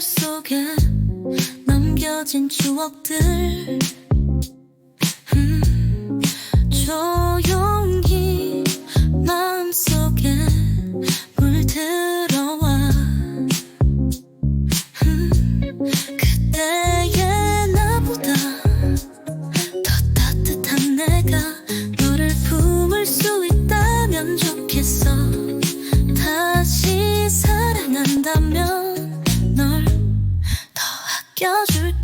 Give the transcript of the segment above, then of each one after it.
속에 남겨진 추억들. 음, 조용히 마음속에 물들어와. 음,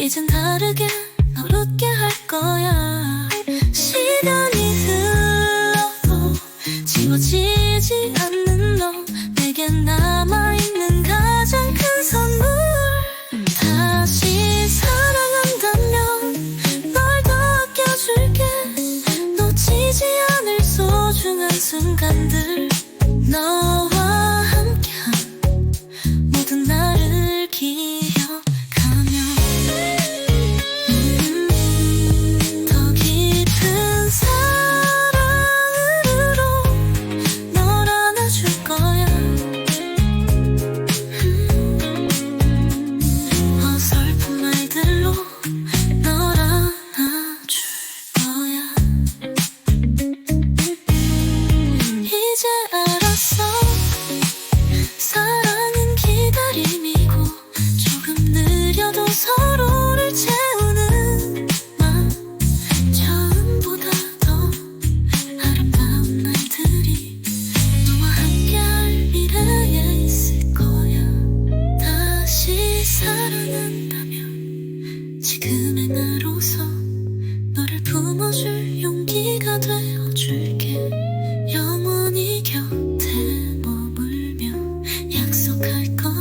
이젠 다르게 널 웃게 할 거야. 시간이 흘러도 지워지지 않는 너 내게 남아있는 가장 큰 선물. 다시 사랑한다면 널 더 아껴줄게. 놓치지 않을 소중한 순간들. 너와 알았어. 사랑은 기다림이고 조금 느려도 서로를 채우는 맘 처음보다 더 아름다운 날들이 너와 함께할 미래에 있을 거야. 다시 사랑한다면 지금의 나로서 thank mm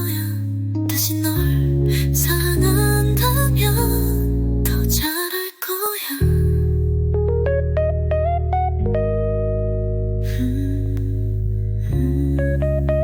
-hmm. you